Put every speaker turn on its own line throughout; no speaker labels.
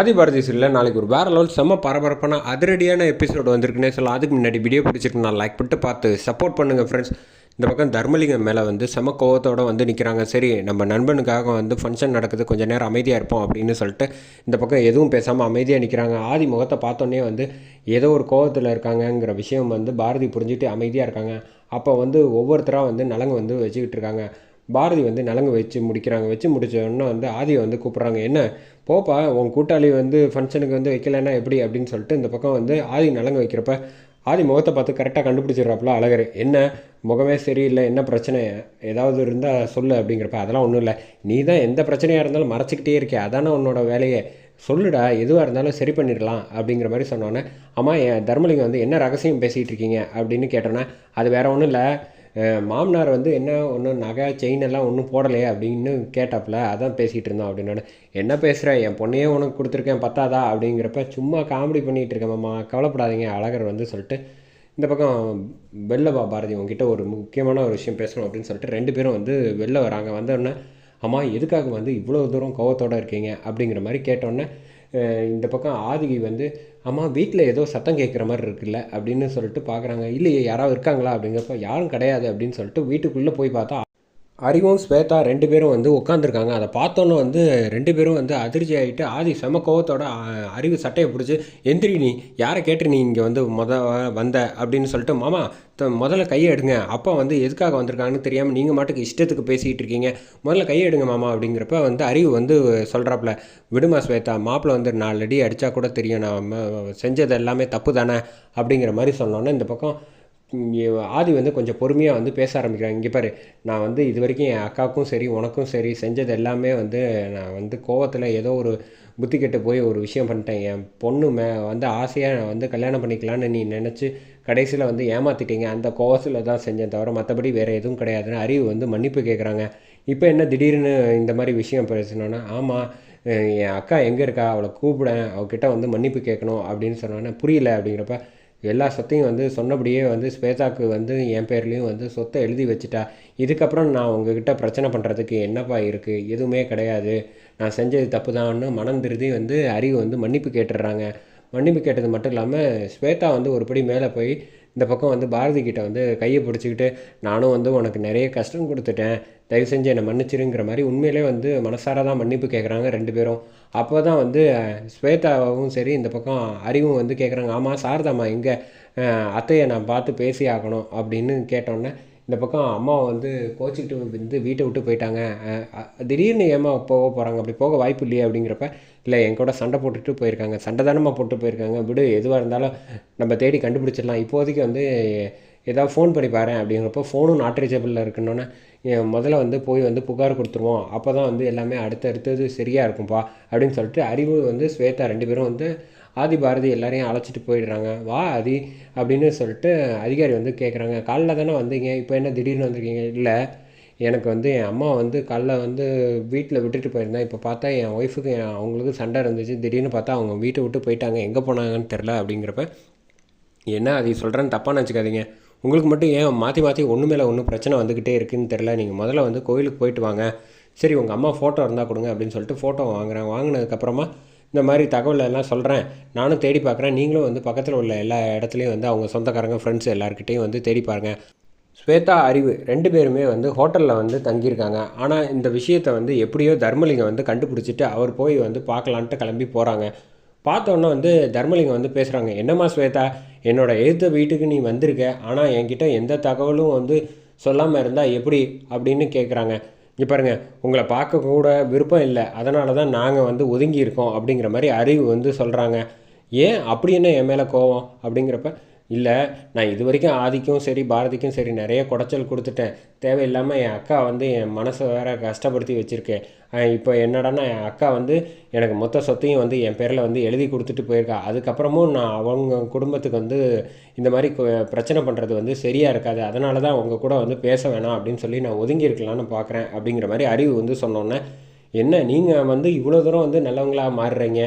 ஆதிபாரதி சீரியலில் நாளைக்கு ஒரு வேற லெவல் செம்ம பரபரப்பான அதிரடியான எபிசோடு வந்திருக்குன்னே சொல்லலாம். அதுக்கு முன்னாடி வீடியோ பிடிச்சிருக்கு நான் லைக் பண்ணிட்டு பார்த்து சப்போர்ட் பண்ணுங்கள் ஃப்ரெண்ட்ஸ் இந்த பக்கம் தர்மலிங்கம் மேலே வந்து செம கோவத்தோடு வந்து நிற்கிறாங்க சரி நம்ம நண்பனுக்காக வந்து ஃபங்க்ஷன் நடக்குது. கொஞ்சம் நேரம் அமைதியாக இருப்போம் அப்படின்னு சொல்லிட்டு இந்த பக்கம் எதுவும் பேசாமல் அமைதியாக நிற்கிறாங்க ஆதி முகத்தை பார்த்தோன்னே வந்து ஏதோ ஒரு கோவத்தில் இருக்காங்கங்கிற விஷயம் வந்து பாரதி புரிஞ்சுட்டு அமைதியாக இருக்காங்க. அப்போ வந்து ஒவ்வொருத்தராக வந்து நலங்கு வந்து வச்சுக்கிட்டு இருக்காங்க. பாரதி வந்து நலங்கு வச்சு முடிக்கிறாங்க. வச்சு முடித்தோடனே வந்து ஆதியை வந்து கூப்பிட்றாங்க. என்ன? போப்பா உன் கூட்டாளி வந்து ஃபங்க்ஷனுக்கு வந்து வைக்கலைன்னா எப்படி அப்படின்னு சொல்லிட்டு இந்த பக்கம் வந்து ஆதி நலங்கு வைக்கிறப்ப ஆதி முகத்தை பார்த்து கரெக்டாக கண்டுபிடிச்சிடுறாப்புல அழகர். என்ன? முகமே சரியில்லை என்ன பிரச்சனை? ஏதாவது இருந்தால் சொல்லு அப்படிங்கிறப்ப அதெல்லாம் ஒன்றும் இல்லை. நீ தான் எந்த பிரச்சனையாக இருந்தாலும் மறைச்சிக்கிட்டே இருக்கே அதானே உன்னோட வேலையை. சொல்லுடா எதுவாக இருந்தாலும் சரி பண்ணிடலாம் அப்படிங்கிற மாதிரி சொன்னோன்னே அம்மா என் தர்மலிங்கம் வந்து என்ன ரகசியம் பேசிகிட்டு இருக்கீங்க அப்படின்னு கேட்டோன்னே அது வேறு ஒன்றும் இல்லை. மாமனார் வந்து என்ன ஒன்றும் நகை செயின் எல்லாம் ஒன்றும் போடலையே அப்படின்னு கேட்டாப்புல அதான் பேசிகிட்டு இருந்தோம் அப்படின்னு என்ன பேசுகிற என் பொண்ணையே உனக்கு கொடுத்துருக்கேன் பத்தாதா? அப்படிங்கிறப்ப சும்மா காமெடி பண்ணிகிட்டு இருக்கேன் மாமா கவலைப்படாதீங்க அழகர் வந்து சொல்லிட்டு இந்த பக்கம் வெளில வா பாரதி உங்ககிட்ட ஒரு முக்கியமான ஒரு விஷயம் பேசணும் அப்படின்னு சொல்லிட்டு ரெண்டு பேரும் வந்து வெளில வராங்க. வந்தோடனே அம்மா எதுக்காக வந்து இவ்வளோ தூரம் கோவத்தோடு இருக்கீங்க? அப்படிங்கிற மாதிரி கேட்டோன்னே இந்த பக்கம் ஆதிகி வந்து அம்மா வீட்டில் ஏதோ சத்தம் கேட்குற மாதிரி இருக்குல்ல? அப்படின்னு சொல்லிட்டு பார்க்குறாங்க இல்லையே யாராவது இருக்காங்களா? அப்படிங்கிறப்ப யாரும் கிடையாது அப்படின்னு சொல்லிட்டு வீட்டுக்குள்ளே போய் பார்த்தா அறிவும் ஸ்வேதா ரெண்டு பேரும் வந்து உட்காந்துருக்காங்க அதை பார்த்தோன்னே வந்து ரெண்டு பேரும் வந்து அதிர்ச்சி ஆகிட்டு ஆதி செம கோவத்தோட அறிவு சட்டையை பிடிச்சி எந்திரி நீ யாரை கேட்டு நீ இங்கே வந்து மொத வந்த? அப்படின்னு சொல்லிட்டு மாமா முதல்ல கையை எடுங்க. அப்பா வந்து எதுக்காக வந்திருக்காங்கன்னு தெரியாமல் நீங்கள் மாட்டுக்கு இஷ்டத்துக்கு பேசிக்கிட்டு இருக்கீங்க. முதல்ல கையை எடுங்க மாமா. அப்படிங்கிறப்ப வந்து அறிவு வந்து சொல்கிறாப்புல விடுமா ஸ்வேதா மாப்பிள்ள வந்து நாலு அடி அடித்தா கூட தெரியும். நான் செஞ்சது எல்லாமே தப்பு தானே? அப்படிங்கிற மாதிரி சொன்னோன்னே இந்த பக்கம் ஆதி வந்து கொஞ்சம் பொறுமையாக வந்து பேச ஆரம்பிக்கிறாங்க. இங்கே பாரு நான் வந்து இது வரைக்கும் என் அக்காவுக்கும் சரி உனக்கும் சரி செஞ்சது எல்லாமே வந்து நான் வந்து கோவத்தில் ஏதோ ஒரு புத்தி கெட்டு போய் ஒரு விஷயம் பண்ணிட்டேன். என் பொண்ணு மே வந்து ஆசையாக நான் வந்து கல்யாணம் பண்ணிக்கலான்னு நீ நினச்சி கடைசியில் வந்து ஏமாற்றிட்டீங்க அந்த கோவத்தில் தான் செஞ்சேன் தவிர மற்றபடி வேறு எதுவும் கிடையாதுன்னு அறிவு வந்து மன்னிப்பு கேட்குறாங்க இப்போ என்ன திடீர்னு இந்த மாதிரி விஷயம் பேசணுன்னா ஆமாம் என் அக்கா எங்கே இருக்கா? அவளை கூப்பிட அவகிட்ட வந்து மன்னிப்பு கேட்கணும் அப்படின்னு சொன்னோன்னே புரியல அப்படிங்கிறப்ப எல்லா சொத்தையும் வந்து சொன்னபடியே வந்து ஸ்வேதாக்கு வந்து என் பேர்லேயும் வந்து சொத்தை எழுதி வச்சுட்டா. இதுக்கப்புறம் நான் உங்ககிட்ட பிரச்சனை பண்ணுறதுக்கு என்னப்பா இருக்குது எதுவுமே கிடையாது. நான் செஞ்சது தப்பு தான்னு மனம் திருதி வந்து அறிவு வந்து மன்னிப்பு கேட்டுடுறாங்க. மன்னிப்பு கேட்டது மட்டும் இல்லாமல் ஸ்வேதா வந்து ஒரு படி மேலே போய் இந்த பக்கம் வந்து பாரதி கிட்ட வந்து கையை பிடிச்சிக்கிட்டு நானும் வந்து உனக்கு நிறைய கஷ்டம் கொடுத்துட்டேன். தயவு செஞ்சு என்னை மன்னிச்சிருங்கிற மாதிரி உண்மையிலே வந்து மனசார தான் மன்னிப்பு கேட்குறாங்க ரெண்டு பேரும். அப்போ தான் வந்து ஸ்வேதாவும் சரி இந்த பக்கம் அறிவும் வந்து கேட்குறாங்க ஆமாம் சாரதாம்மா எங்கே அத்தையை நான் பார்த்து பேசி ஆகணும் அப்படின்னு கேட்டோன்னே இந்த பக்கம் அம்மா வந்து கோச்சிக்கிட்டு வந்து வீட்டை விட்டு போயிட்டாங்க. திடீர்னு ஏமா போக போகிறாங்க அப்படி போக வாய்ப்பு இல்லையே அப்படிங்கிறப்ப இல்லை என் கூட சண்டை போட்டுட்டு போயிருக்காங்க. சண்டை தானமாக போட்டு போயிருக்காங்க. விடு எதுவாக இருந்தாலும் நம்ம தேடி கண்டுபிடிச்சிடலாம். இப்போதைக்கு வந்து ஏதாவது ஃபோன் பண்ணி பாரு அப்படிங்கிறப்போ ஃபோனும் நாட் ரீச்சபிளில் என் முதல்ல வந்து போய் வந்து புகார் கொடுத்துருவோம். அப்போ தான் வந்து எல்லாமே அடுத்தடுத்தது சரியாக இருக்கும்ப்பா அப்படின்னு சொல்லிட்டு அறிவு வந்து ஸ்வேதா ரெண்டு பேரும் வந்து ஆதி பாரதி எல்லாரையும் அழைச்சிட்டு போயிடுறாங்க. வா ஆதி அப்படின்னு சொல்லிட்டு அதிகாரி வந்து கேட்குறாங்க காலைல தானே வந்தீங்க? இப்போ என்ன திடீர்னு வந்திருக்கீங்க? இல்லை எனக்கு வந்து என் அம்மா வந்து காலைல வந்து வீட்டில் விட்டுட்டு போயிருந்தேன் இப்போ பார்த்தா என் ஒய்ஃபுக்கு என் அவங்களுக்கு சண்டை இருந்துச்சு. திடீர்னு பார்த்தா அவங்க வீட்டை விட்டு போயிட்டாங்க. எங்கே போனாங்கன்னு தெரில அப்படிங்கிறப்ப என்ன அது சொல்கிறேன்னு தப்பாக நினச்சிக்காதீங்க. உங்களுக்கு மட்டும் ஏன் மாற்றி மாற்றி ஒன்று மேலே ஒன்றும் பிரச்சனை வந்துக்கிட்டே இருக்குன்னு தெரில நீங்கள் முதல்ல வந்து கோயிலுக்கு போயிட்டு வாங்க. சரி உங்கள் அம்மா ஃபோட்டோ இருந்தால் கொடுங்க அப்படின்னு சொல்லிட்டு ஃபோட்டோ வாங்குறேன் வாங்கினதுக்கப்புறமா இந்த மாதிரி தகவல் எல்லாம் சொல்கிறேன் நானும் தேடி பார்க்குறேன். நீங்களும் வந்து பக்கத்தில் உள்ள எல்லா இடத்துலையும் வந்து அவங்க சொந்தக்காரங்க ஃப்ரெண்ட்ஸ் எல்லாருக்கிட்டையும் வந்து தேடி பாருங்க. ஸ்வேதா அறிவு ரெண்டு பேருமே வந்து ஹோட்டலில் வந்து தங்கியிருக்காங்க. ஆனால் இந்த விஷயத்தை வந்து எப்படியோ தர்மலிங்கம் வந்து கண்டுபிடிச்சிட்டு அவர் போய் வந்து பார்க்கலான்ட்டு கிளம்பி போகிறாங்க பார்த்தோன்னே வந்து தர்மலிங்கம் வந்து பேசுகிறாங்க என்னம்மா ஸ்வேதா என்னோட எழுத்த வீட்டுக்கு நீ வந்திருக்க. ஆனால் என்கிட்ட எந்த தகவலும் வந்து சொல்லாமல் இருந்தால் எப்படி? அப்படின்னு கேட்குறாங்க இங்கே பாருங்கள் உங்களை பார்க்கக்கூட விருப்பம் இல்லை. அதனால தான் நாங்கள் வந்து ஒதுங்கி இருக்கோம் அப்படிங்கிற மாதிரி அறிவு வந்து சொல்கிறாங்க ஏன் அப்படி என்ன என் மேலே கோவம் அப்படிங்கிறப்ப இல்லை நான் இது வரைக்கும் ஆதிக்கும் சரி பாரதிக்கும் சரி நிறைய குடைச்சல் கொடுத்துட்டேன். தேவையில்லாமல் என் அக்கா வந்து என் மனசை வேறு கஷ்டப்படுத்தி வச்சுருக்கேன் இப்போ என்னடான்னா என் அக்கா வந்து எனக்கு மொத்த சொத்தையும் வந்து என் பேரில் வந்து எழுதி கொடுத்துட்டு போயிருக்கா. அதுக்கப்புறமும் நான் அவங்க குடும்பத்துக்கு வந்து இந்த மாதிரி பிரச்சனை பண்ணுறது வந்து சரியாக இருக்காது. அதனால தான் அவங்க கூட வந்து பேச வேணாம் அப்படின்னு சொல்லி நான் ஒதுங்கி இருக்கலாம்னு பார்க்குறேன் அப்படிங்கிற மாதிரி அறிவு வந்து சொன்னோன்னே என்ன நீங்கள் வந்து இவ்வளோ தூரம் வந்து நல்லவங்களாக மாறுறீங்க?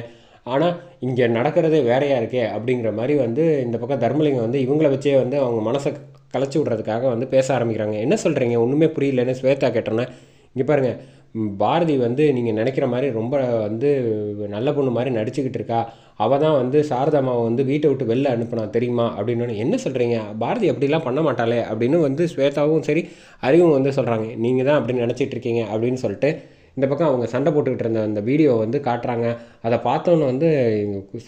ஆனால் இங்கே நடக்கிறதே வேறையாக இருக்கே அப்படிங்கிற மாதிரி வந்து இந்த பக்கம் தர்மலிங்கம் வந்து இவங்கள வச்சே வந்து அவங்க மனசை கலைச்சி விட்றதுக்காக வந்து பேச ஆரம்பிக்கிறாங்க. என்ன சொல்கிறீங்க ஒன்றுமே புரியலன்னு ஸ்வேதா கேட்டோன்னே இங்கே பாருங்கள் பாரதி வந்து நீங்கள் நினைக்கிற மாதிரி ரொம்ப வந்து நல்ல பொண்ணு மாதிரி நடிச்சுக்கிட்டு இருக்கா. அவள் தான் வந்து சாரதாமாவை வந்து வீட்டை விட்டு வெளில அனுப்பினா தெரியுமா அப்படின்னு என்ன சொல்கிறீங்க பாரதி அப்படிலாம் பண்ண மாட்டாளே அப்படின்னு வந்து ஸ்வேதாவும் சரி அறிவும் வந்து சொல்கிறாங்க நீங்கள் தான் அப்படின்னு நினச்சிட்டு இருக்கீங்க அப்படின்னு சொல்லிட்டு இந்த பக்கம் அவங்க சண்டை போட்டுக்கிட்டு இருந்த அந்த வீடியோ வந்து காட்டுறாங்க. அதை பார்த்தோன்னு வந்து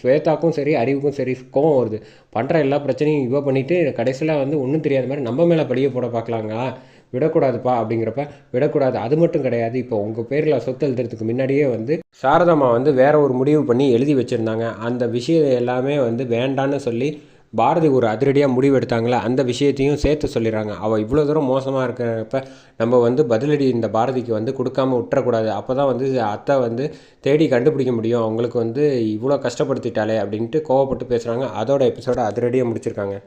ஸ்வேதாக்கும் சரி அறிவுக்கும் சரி கோவம் வருது. பண்ணுற எல்லா பிரச்சனையும் இவ பண்ணிவிட்டு கடைசியில் வந்து ஒன்றும் தெரியாத மாதிரி நம்ம மேலே படிய போட பார்க்கலாங்களா? விடக்கூடாதுப்பா அப்படிங்கிறப்ப விடக்கூடாது. அது மட்டும் கிடையாது. இப்போ உங்கள் பேரில் சொத்து எழுதுறதுக்கு முன்னாடியே வந்து சாரதாமா வந்து வேற ஒரு முடிவு பண்ணி எழுதி வச்சுருந்தாங்க. அந்த விஷயம் எல்லாமே வந்து வேண்டான்னு சொல்லி பாரதி ஒரு அதிரடியாக முடிவு எடுத்தாங்களே? அந்த விஷயத்தையும் சேர்த்து சொல்லிடுறாங்க. அவள் இவ்வளோ தூரம் மோசமாக இருக்கிறப்ப நம்ம வந்து பதிலடி இந்த பாரதிக்கு வந்து கொடுக்காம விட்டுறக்கூடாது. அப்போ தான் வந்து அத்தை வந்து தேடி கண்டுபிடிக்க முடியும். அவங்களுக்கு வந்து இவ்வளோ கஷ்டப்படுத்திட்டாலே அப்படின்ட்டு கோவப்பட்டு பேசுகிறாங்க அதோட எபிசோட அதிரடியாக முடிச்சிருக்காங்க.